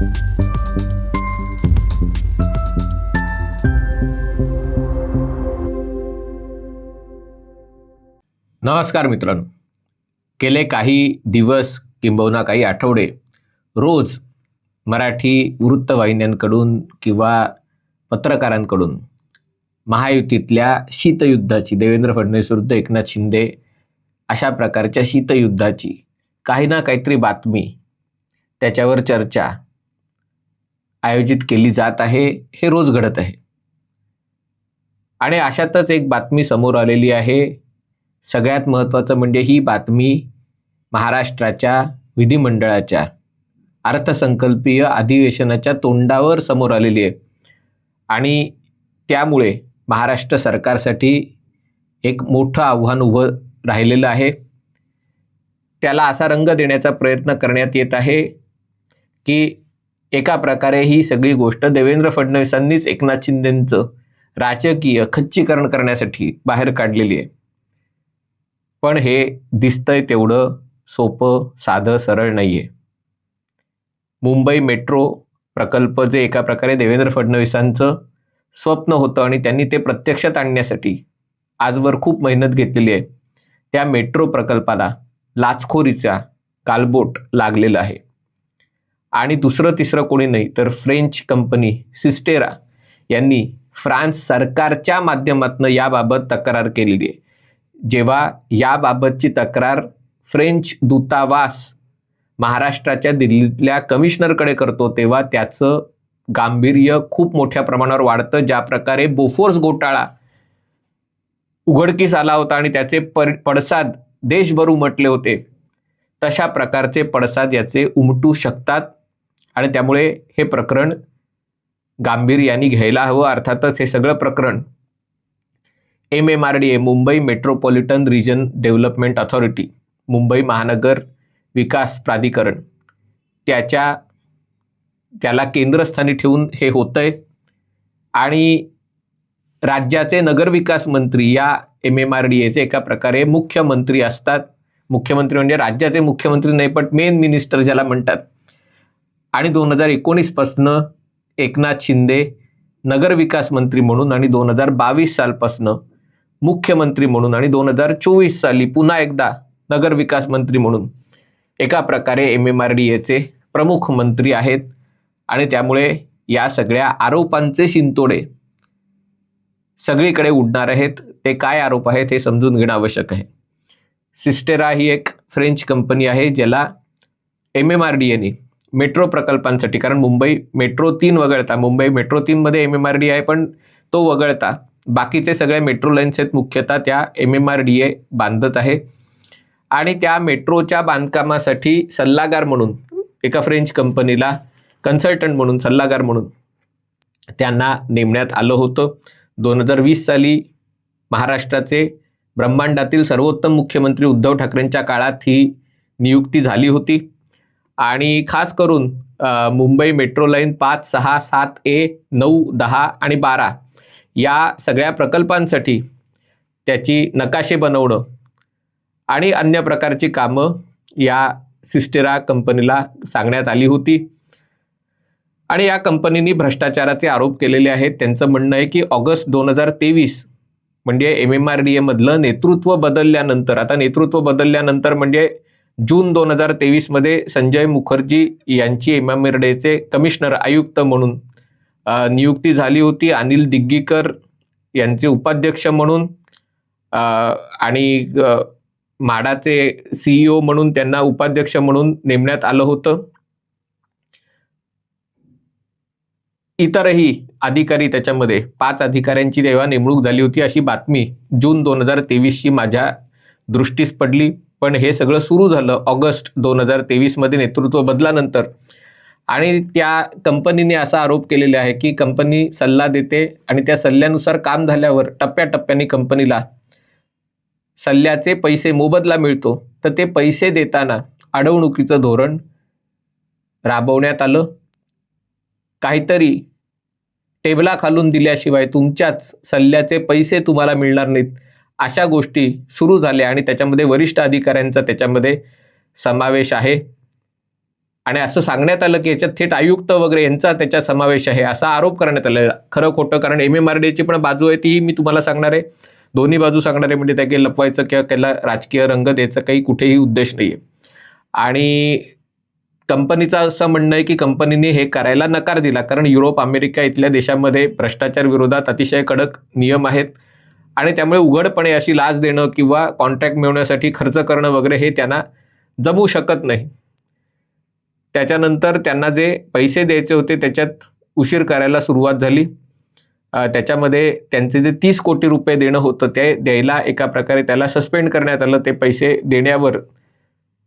नमस्कार मित्रांनो. गेले काही दिवस किंबहुना काही आठवडे रोज मराठी वृत्तवाहिन्यांकडून किंवा पत्रकारांकडून महायुतीतल्या शीतयुद्धाची देवेंद्र फडणवीस विरुद्ध एकनाथ शिंदे अशा प्रकारच्या शीतयुद्धाची काही ना काहीतरी बातमी त्याच्यावर चर्चा आयोजित केली जात आहे हे रोज घडत आहे. आणि अशातच एक बातमी समोर आलेली आहे. सगळ्यात महत्त्वाचं म्हणजे ही बातमी महाराष्ट्राच्या विधिमंडळाच्या अर्थसंकल्पीय अधिवेशनाच्या तोंडावर समोर आलेली आहे. आणि त्यामुळे महाराष्ट्र सरकारसाठी एक मोठं आव्हान उभं राहिलेलं आहे. त्याला असा रंग देण्याचा प्रयत्न करण्यात येत आहे की एका प्रकारे ही सगळी गोष्ट देवेंद्र फडणवीसांनीच एकनाथ शिंदेंचं राजकीय खच्चीकरण करण्यासाठी बाहेर काढलेली आहे. पण हे दिसतंय तेवढं सोपं साधं सरळ नाही आहे मुंबई मेट्रो प्रकल्प जे एका प्रकारे देवेंद्र फडणवीसांचं स्वप्न होतं आणि त्यांनी ते प्रत्यक्षात आणण्यासाठी आजवर खूप मेहनत घेतलेली आहे त्या मेट्रो प्रकल्पाला लाचखोरीचा कालबोट लागलेला आहे. आणि दुसरं तिसरं कोणी नाही तर फ्रेंच कंपनी सिस्टेरा यांनी फ्रान्स सरकारच्या माध्यमातून याबाबत तक्रार केलेली आहे. जेव्हा याबाबतची तक्रार फ्रेंच दूतावास महाराष्ट्राच्या दिल्लीतल्या कमिशनरकडे करतो तेव्हा त्याचं गांभीर्य खूप मोठ्या प्रमाणावर वाढतं. ज्या प्रकारे बोफोर्स घोटाळा उघडकीस आला होता आणि त्याचे पर पडसाद देशभर उमटले होते तशा प्रकारचे पडसाद याचे उमटू शकतात. आणि त्यामुळे हे प्रकरण गांभीर्याने घ्यायला हवं. अर्थातच हे सगळं प्रकरण M M R D A Mumbai metropolitan region development authority Mumbai महानगर विकास प्राधिकरण. त्याच्या त्याला केंद्रस्थानी ठेवून हे होतं आहे आणि राज्याचे नगरविकास मंत्री या एम एम आर डी एचे एका प्रकारे मुख्यमंत्री असतात. मुख्यमंत्री म्हणजे राज्याचे मुख्यमंत्री नाही पण मेन मिनिस्टर ज्याला म्हणतात. आणि दोन हजार एकोणीसपासनं एकनाथ शिंदे नगरविकास मंत्री म्हणून आणि दोन हजार बावीस सालपासनं मुख्यमंत्री म्हणून आणि दोन हजार चोवीस साली पुन्हा एकदा नगरविकास मंत्री म्हणून एका प्रकारे एम एम आर डी एचे प्रमुख मंत्री आहेत. आणि त्यामुळे या सगळ्या आरोपांचे शिंतोडे सगळीकडे उडणार आहेत. ते काय आरोप आहेत हे समजून घेणं आवश्यक आहे. सिस्टेरा ही एक फ्रेंच कंपनी आहे ज्याला एम एम आर डी एने मेट्रो प्रकल्पांसाठी कारण मुंबई मेट्रो तीन वगळता. मुंबई मेट्रो तीनमध्ये एम एम आर डी आहे पण तो वगळता. बाकीचे सगळे मेट्रो लाईन्स आहेत मुख्यतः त्या M M R D A बांधत आहे. आणि त्या मेट्रोच्या बांधकामासाठी सल्लागार म्हणून एका फ्रेंच कंपनीला कन्सल्टंट म्हणून सल्लागार म्हणून त्यांना नेमण्यात आलं होतं. दोन हजार वीस साली महाराष्ट्राचे ब्रह्मांडातील सर्वोत्तम मुख्यमंत्री उद्धव ठाकरेंच्या काळात ही नियुक्ती झाली होती. आणि खास करून मुंबई मेट्रो लाईन पाच सहा सात ए नऊ दहा आणि बारा या सगळ्या प्रकल्पांसाठी त्याची नकाशे बनवणं आणि अन्य प्रकारची कामं या सिस्टेरा कंपनीला सांगण्यात आली होती. आणि या कंपनीनी भ्रष्टाचाराचे आरोप केलेले आहेत. त्यांचं म्हणणं आहे की ऑगस्ट दोन हजार तेवीस म्हणजे एम एम आर डी एमधलं नेतृत्व बदलल्यानंतर आता नेतृत्व बदलल्यानंतर म्हणजे जून दोन हजार तेवीसमध्ये संजय मुखर्जी यांची एमा एम कमिशनर आयुक्त म्हणून नियुक्ती झाली होती. अनिल दिग्गीकर यांचे उपाध्यक्ष म्हणून आणि माडाचे सीईओ म्हणून त्यांना उपाध्यक्ष म्हणून नेमण्यात आलं होतं. इतरही अधिकारी त्याच्यामध्ये पाच अधिकाऱ्यांची तेव्हा नेमणूक झाली होती अशी बातमी जून दोन हजार तेवीसची माझ्या दृष्टीस पडली. पण हे सगळं सुरू झालं ऑगस्ट दोन हजार तेवीसमध्ये नेतृत्व बदलानंतर. आणि त्या कंपनीने असा आरोप केलेला आहे की कंपनी सल्ला देते आणि त्या सल्ल्यानुसार काम झाल्यावर टप्प्याटप्प्याने कंपनीला सल्ल्याचे पैसे मोबदला मिळतो. तर ते पैसे देताना अडवणुकीचं धोरण राबवण्यात आलं. काहीतरी टेबला खालून दिल्याशिवाय तुमच्याच सल्ल्याचे पैसे तुम्हाला मिळणार नाहीत. अशा गोष्टी सुरू झाल्या आणि त्याच्यामध्ये वरिष्ठ अधिकाऱ्यांचा त्याच्यामध्ये समावेश आहे. आणि असं सांगण्यात आलं की याच्यात थेट आयुक्त वगैरे यांचा त्याच्यात समावेश आहे असा आरोप करण्यात आलेला खरं खोटं कारण एम. एम आर डीची पण बाजू आहे ती मी तुम्हाला सांगणार आहे. दोन्ही बाजू सांगणार आहे म्हणजे त्या काही लपवायचं किंवा त्याला राजकीय रंग द्यायचा काही कुठेही उद्देश नाही आहे आणि कंपनीचं असं म्हणणं आहे की कंपनीने हे करायला नकार दिला. कारण युरोप अमेरिका इथल्या देशामध्ये भ्रष्टाचार विरोधात अतिशय कडक नियम आहेत. आणि त्यामुळे उघडपणे अशी लाच देणं किंवा कॉन्ट्रॅक्ट मिळवण्यासाठी खर्च करणं वगैरे हे त्यांना जमू शकत नाही. त्याच्यानंतर त्यांना जे पैसे द्यायचे होते त्याच्यात उशीर करायला सुरुवात झाली. त्याच्यामध्ये त्यांचे जे तीस कोटी रुपये देणं होतं ते द्यायला एका प्रकारे त्याला सस्पेंड करण्यात आलं. ते पैसे देण्यावर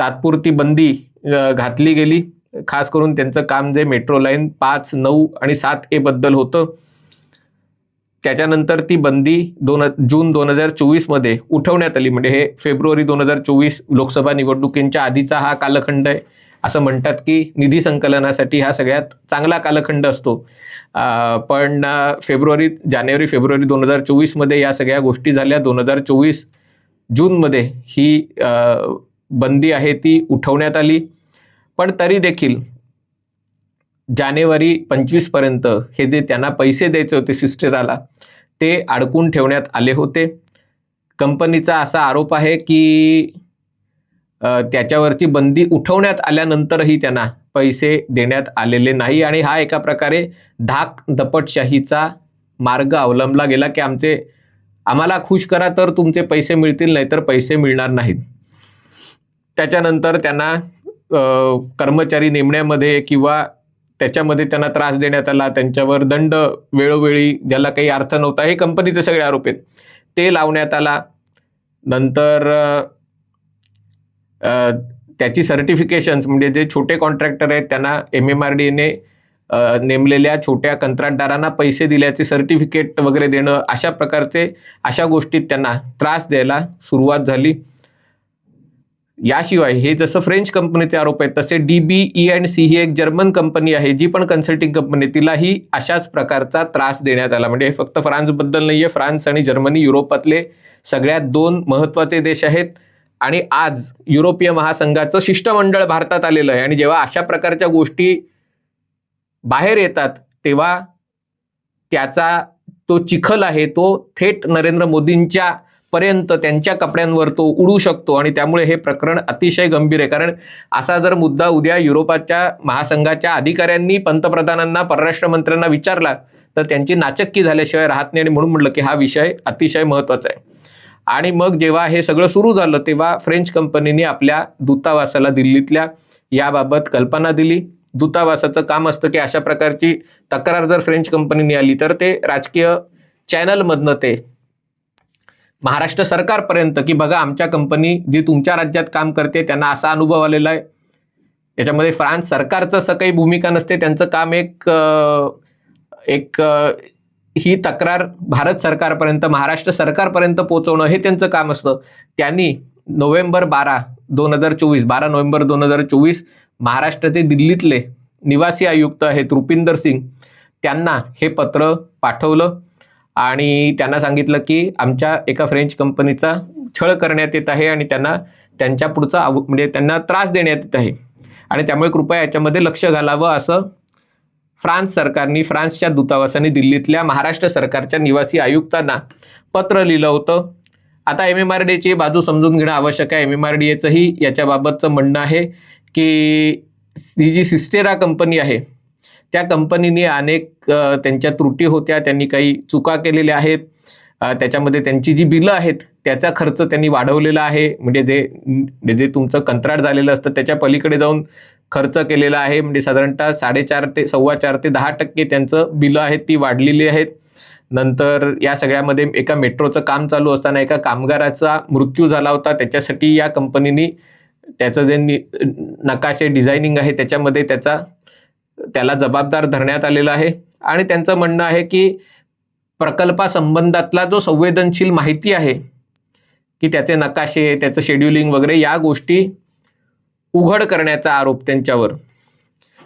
तात्पुरती बंदी घातली गेली. खास करून त्यांचं काम जे मेट्रो लाईन पाच नऊ आणि सात ए बद्दल होतं. त्याच्यानंतर ती बंदी दोन जून दोन हजार चोवीसमध्ये उठवण्यात आली. म्हणजे हे फेब्रुवारी दोन हजार चोवीस लोकसभा निवडणुकींच्या आधीचा हा कालखंड आहे. असं म्हणतात की निधी संकलनासाठी हा सगळ्यात चांगला कालखंड असतो. पण फेब्रुवारी जानेवारी फेब्रुवारी दोन हजार चोवीसमध्ये या सगळ्या गोष्टी झाल्या. दोन हजार चोवीस जूनमध्ये ही बंदी आहे ती उठवण्यात आली. पण तरी देखील जानेवारी पंचवीसपर्यंत हे जे त्यांना पैसे द्यायचे होते सिस्टराला ते अडकून ठेवण्यात आले होते. कंपनीचा असा आरोप आहे की त्याच्यावरची बंदी उठवण्यात आल्यानंतरही त्यांना पैसे देण्यात आलेले नाही आणि हा एका प्रकारे धाक दपटशाहीचा मार्ग अवलंबला गेला की आमचे आम्हाला खुश करा तर तुमचे पैसे मिळतील नाही तर पैसे मिळणार नाहीत. त्याच्यानंतर त्यांना कर्मचारी नेमण्यामध्ये किंवा त्याच्यामध्ये त्यांना त्रास देण्यात आला त्यांच्यावर दंड वेळोवेळी ज्याला काही अर्थ नव्हता हे कंपनीचे सगळे आरोप आहेत. ते लावण्यात आला. नंतर त्याची सर्टिफिकेशन्स म्हणजे जे छोटे कॉन्ट्रॅक्टर आहेत त्यांना एम एम आर डीने नेमलेल्या छोट्या कंत्राटदारांना पैसे दिल्याचे सर्टिफिकेट वगैरे देणं अशा प्रकारचे अशा गोष्टीत त्यांना त्रास द्यायला सुरुवात झाली. याशिवाय हे जसं फ्रेंच कंपनीचे आरोप आहेत तसे D B E and C ही एक जर्मन कंपनी आहे जी पण कन्सल्टिंग कंपनी आहे, तिलाही अशाच प्रकारचा त्रास देण्यात आला. म्हणजे हे फक्त फ्रान्सबद्दल नाही आहे फ्रान्स आणि जर्मनी युरोपातले सगळ्यात दोन महत्त्वाचे देश आहेत. आणि आज युरोपीय महासंघाचं शिष्टमंडळ भारतात आलेलं आहे. आणि जेव्हा अशा प्रकारच्या गोष्टी बाहेर येतात तेव्हा त्याचा तो चिखल आहे तो थेट नरेंद्र मोदींच्या पर्यंत त्यांच्या कपड्यांवर तो उडू शकतो आणि त्यामुळे हे प्रकरण अतिशय गंभीर आहे. कारण असा जर मुद्दा उद्या युरोपाच्या महासंघाच्या अधिकाऱ्यांनी पंतप्रधानांना परराष्ट्र मंत्र्यांना विचारला तर त्यांची नाचक्की झाल्याशिवाय राहत नाही आणि म्हणून म्हटलं की हा विषय अतिशय महत्त्वाचा आहे. आणि मग जेव्हा हे सगळं सुरू झालं तेव्हा फ्रेंच कंपनीने आपल्या दूतावासाला दिल्लीतल्या याबाबत कल्पना दिली. दूतावासाचं काम असतं की अशा प्रकारची तक्रार जर फ्रेंच कंपनीने आली तर ते राजकीय चॅनलमधनं ते महाराष्ट्र सरकारपर्यंत की बघा आमच्या कंपनी जी तुमच्या राज्यात काम करते त्यांना असा अनुभव आलेला आहे. याच्यामध्ये फ्रान्स सरकारचं असं काही भूमिका नसते त्यांचं काम एक एक ही तक्रार भारत सरकारपर्यंत महाराष्ट्र सरकारपर्यंत पोहोचवणं हे त्यांचं काम असतं. त्यांनी नोव्हेंबर बारा दोन हजार चोवीस बारा नोव्हेंबर दोन हजार चोवीस महाराष्ट्राचे दिल्लीतले निवासी आयुक्त आहेत रुपिंदर सिंग त्यांना हे पत्र पाठवलं. आणि त्यांना सांगितलं की आमच्या एका फ्रेंच कंपनीचा छळ करण्यात येत आहे आणि त्यांना त्यांच्या पुढचा आव म्हणजे त्यांना त्रास देण्यात येत आहे. आणि त्यामुळे कृपया याच्यामध्ये लक्ष घालावं असं फ्रान्स सरकारने फ्रान्सच्या दूतावासाने दिल्लीतल्या महाराष्ट्र सरकारच्या निवासी आयुक्तांना पत्र लिहिलं होतं. आता एम एम आर डीची बाजू समजून घेणं आवश्यक आहे. एम एम आर डी एचंही याच्याबाबतचं म्हणणं आहे की ही जी सिस्टेरा कंपनी आहे त्या कंपनीने अनेक त्यांच्या त्रुटी होत्या त्यांनी काही चुका केलेल्या आहेत. त्याच्यामध्ये त्यांची जी बिलं आहेत त्याचा खर्च त्यांनी वाढवलेला आहे. म्हणजे जे म्हणजे जे तुमचं कंत्राट झालेलं असतं त्याच्या पलीकडे जाऊन खर्च केलेला आहे. म्हणजे साधारणतः साडेचार ते सव्वा चार ते दहा टक्के त्यांचं बिलं आहेत ती वाढलेली आहेत. नंतर या सगळ्यामध्ये एका मेट्रोचं काम चालू असताना एका कामगाराचा मृत्यू झाला होता. त्याच्यासाठी या कंपनीने त्याचं जे नि नकाशे डिझायनिंग आहे त्याच्यामध्ये त्याचा त्याला जबाबदार धरण्यात आलेला आहे. आणि त्यांचं म्हणणं आहे की प्रकल्पासंबंधातला जो संवेदनशील माहिती आहे की त्याचे नकाशे त्याचं शेड्युलिंग वगैरे या गोष्टी उघड करण्याचा आरोप त्यांच्यावर.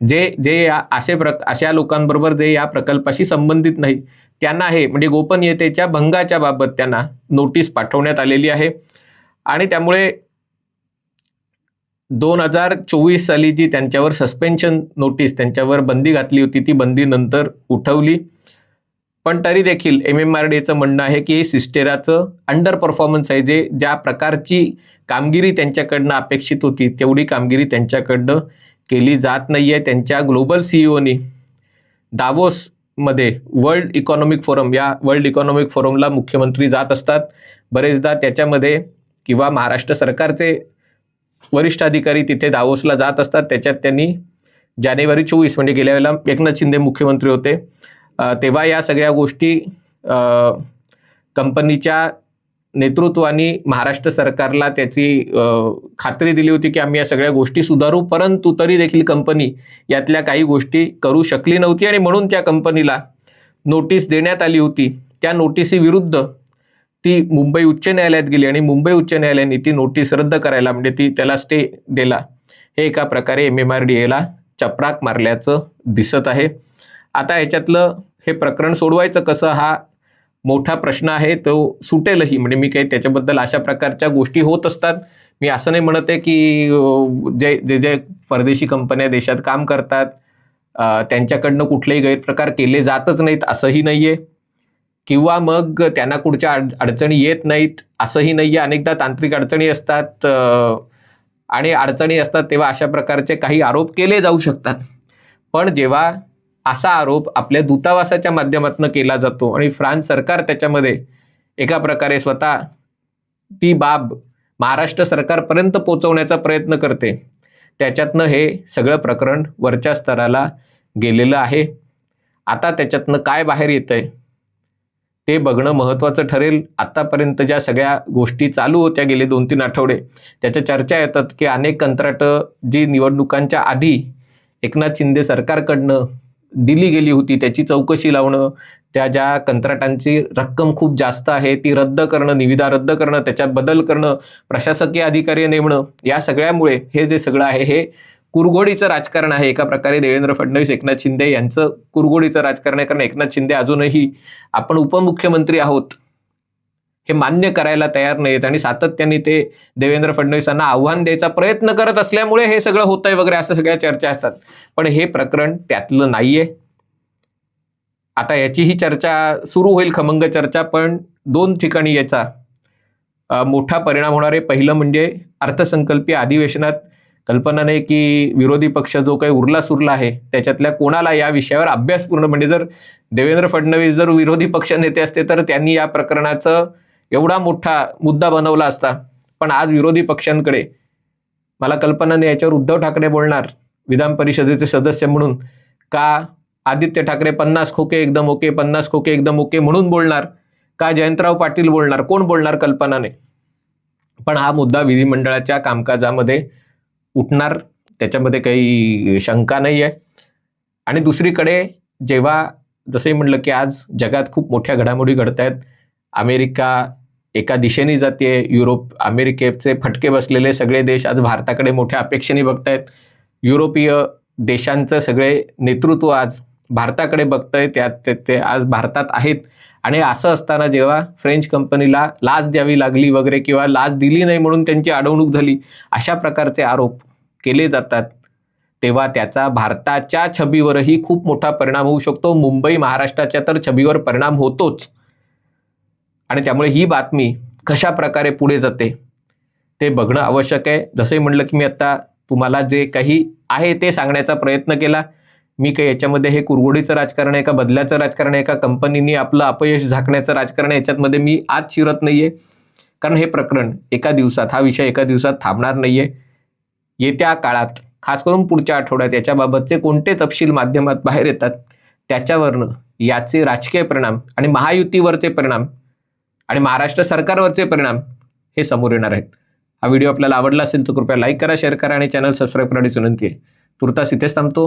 जे जे या असे प्र अशा लोकांबरोबर जे या प्रकल्पाशी संबंधित नाही त्यांना हे म्हणजे गोपनीयतेच्या भंगाच्या बाबत त्यांना नोटीस पाठवण्यात आलेली आहे. आणि त्यामुळे दोन हजार चोवीस साली जी त्यांच्यावर सस्पेन्शन नोटीस त्यांच्यावर बंदी घातली होती ती बंदी नंतर उठवली. पण तरी देखील एम एम आर डीचं म्हणणं आहे की सिस्टेराचं अंडर परफॉर्मन्स आहे. जे ज्या प्रकारची कामगिरी त्यांच्याकडनं अपेक्षित होती तेवढी कामगिरी त्यांच्याकडनं केली जात नाही आहे त्यांच्या ग्लोबल सीईओनी दावोसमध्ये वर्ल्ड इकॉनॉमिक फोरम या वर्ल्ड इकॉनॉमिक फोरमला मुख्यमंत्री जात असतात. बरेचदा त्याच्यामध्ये किंवा महाराष्ट्र सरकारचे वरिष्ठ अधिकारी तिथे दावोसला जात असतात. त्याच्यात त्यांनी जानेवारी चोवीस म्हणजे गेल्या वेळेला एकनाथ शिंदे मुख्यमंत्री होते. तेव्हा या सगळ्या गोष्टी कंपनीच्या नेतृत्वाने महाराष्ट्र सरकारला त्याची खात्री दिली होती की आम्ही या सगळ्या गोष्टी सुधारू परंतु तरी देखील कंपनी यातल्या काही गोष्टी करू शकली नव्हती आणि म्हणून त्या कंपनीला नोटीस देण्यात आली होती. त्या नोटीसीविरुद्ध ती मुंबई उच्च न्यायालयात गेली आणि मुंबई उच्च न्यायालयाने ती नोटीस रद्द करायला म्हणजे ती त्याला स्टे दिला. हे एका प्रकारे एम एम आर डी एला चपराक मारल्याचं दिसत आहे. आता याच्यातलं हे प्रकरण सोडवायचं कसं हा मोठा प्रश्न आहे. तो सुटेलही म्हणजे मी काही त्याच्याबद्दल अशा प्रकारच्या गोष्टी होत असतात. मी असं नाही म्हणत आहे की जे जे जे परदेशी कंपन्या देशात काम करतात त्यांच्याकडनं कुठलेही गैरप्रकार केले जातच नाहीत असंही नाही आहे किंवा मग त्यांना कुठच्या अड अडचणी येत नाहीत असंही नाही आहे अनेकदा तांत्रिक अडचणी असतात आणि अडचणी असतात तेव्हा अशा प्रकारचे काही आरोप केले जाऊ शकतात. पण जेव्हा असा आरोप आपल्या दूतावासाच्या माध्यमातून केला जातो आणि फ्रान्स सरकार त्याच्यामध्ये एका प्रकारे स्वतः ती बाब महाराष्ट्र सरकारपर्यंत पोचवण्याचा प्रयत्न करते त्याच्यातनं हे सगळं प्रकरण वरच्या स्तराला गेलेलं आहे. आता त्याच्यातनं काय बाहेर येतं आहे ते बघणं महत्त्वाचं ठरेल. आत्तापर्यंत ज्या सगळ्या गोष्टी चालू होत्या गेले दोन तीन आठवडे त्याच्या चर्चा येतात की अनेक कंत्राटं जी निवडणुकांच्या आधी एकनाथ शिंदे सरकारकडनं दिली गेली होती त्याची चौकशी लावणं त्या ज्या कंत्राटांची रक्कम खूप जास्त आहे ती रद्द करणं निविदा रद्द करणं त्याच्यात बदल करणं प्रशासकीय अधिकारी नेमणं या सगळ्यामुळे हे जे सगळं आहे हे कुरघोडीचं राजकारण आहे एका प्रकारे देवेंद्र फडणवीस एकनाथ शिंदे यांचं कुरघोडीचं राजकारण आहे. कारण एकनाथ शिंदे अजूनही आपण उपमुख्यमंत्री आहोत हे मान्य करायला तयार नाहीत आणि सातत्याने ते देवेंद्र फडणवीसांना आव्हान द्यायचा प्रयत्न करत असल्यामुळे हे सगळं होत आहे वगैरे असं सगळ्या चर्चा असतात. पण हे प्रकरण त्यातलं नाहीये. आता याचीही चर्चा सुरू होईल खमंग चर्चा पण दोन ठिकाणी याचा मोठा परिणाम होणार आहे. पहिलं म्हणजे अर्थसंकल्पीय अधिवेशनात कल्पना नाही की विरोधी पक्ष जो काही उरला सुरला आहे त्याच्यातल्या कोणाला या विषयावर अभ्यासपूर्ण म्हणजे जर देवेंद्र फडणवीस जर विरोधी पक्ष नेते असते तर त्यांनी या प्रकरणाचं एवढा मोठा मुद्दा बनवला असता. पण आज विरोधी पक्षांकडे मला कल्पना नाही याच्यावर उद्धव ठाकरे बोलणार विधान परिषदेचे सदस्य म्हणून. का आदित्य ठाकरे पन्नास खोके एकदम ओके पन्नास खोके एकदम ओके म्हणून बोलणार? का जयंतराव पाटील बोलणार? कोण बोलणार कल्पना नाही? पण हा मुद्दा विधिमंडळाच्या कामकाजामध्ये उठणार त्याच्यामध्ये काही शंका नाही आहे आणि दुसरीकडे जेव्हा जसंही म्हटलं की आज जगात खूप मोठ्या घडामोडी घडत आहेत अमेरिका एका दिशेने जाते युरोप अमेरिकेचे फटके बसलेले सगळे देश आज भारताकडे मोठ्या अपेक्षेने बघतायत. युरोपीय देशांचं सगळे नेतृत्व आज भारताकडे बघतंय त्यात ते- ते आज भारतात आहेत. आणि असं असताना जेव्हा फ्रेंच कंपनीला लाच द्यावी लागली वगैरे किंवा लाच दिली नाही म्हणून त्यांची अडवणूक झाली अशा प्रकारचे आरोप केले जातात. तेव्हा त्याचा भारताच्या छबीवरही खूप मोठा परिणाम होऊ शकतो. मुंबई महाराष्ट्राच्या तर छबीवर परिणाम होतोच. आणि त्यामुळे ही बातमी कशा प्रकारे पुढे जाते ते बघणं आवश्यक आहे. जसंही म्हणलं की मी आता तुम्हाला जे काही आहे ते सांगण्याचा प्रयत्न केला. मी काही याच्यामध्ये हे कुरगोडीचं राजकारण आहे का बदल्याचं राजकारण आहे का कंपनीनी आपलं अपयश झाकण्याचं राजकारण याच्यातमध्ये मी आज शिरत नाही आहे कारण हे प्रकरण एका दिवसात हा विषय एका दिवसात थांबणार नाही आहे येत्या काळात खास करून पुढच्या आठवड्यात याच्याबाबतचे कोणते तपशील माध्यमात बाहेर येतात त्याच्यावरनं याचे राजकीय परिणाम आणि महायुतीवरचे परिणाम आणि महाराष्ट्र सरकारवरचे परिणाम हे समोर येणार आहेत. हा व्हिडिओ आपल्याला आवडला असेल तर कृपया लाईक करा शेअर करा आणि चॅनल सबस्क्राईब करण्याची विनंती आहे. तुर्तास इथेच थांबतो.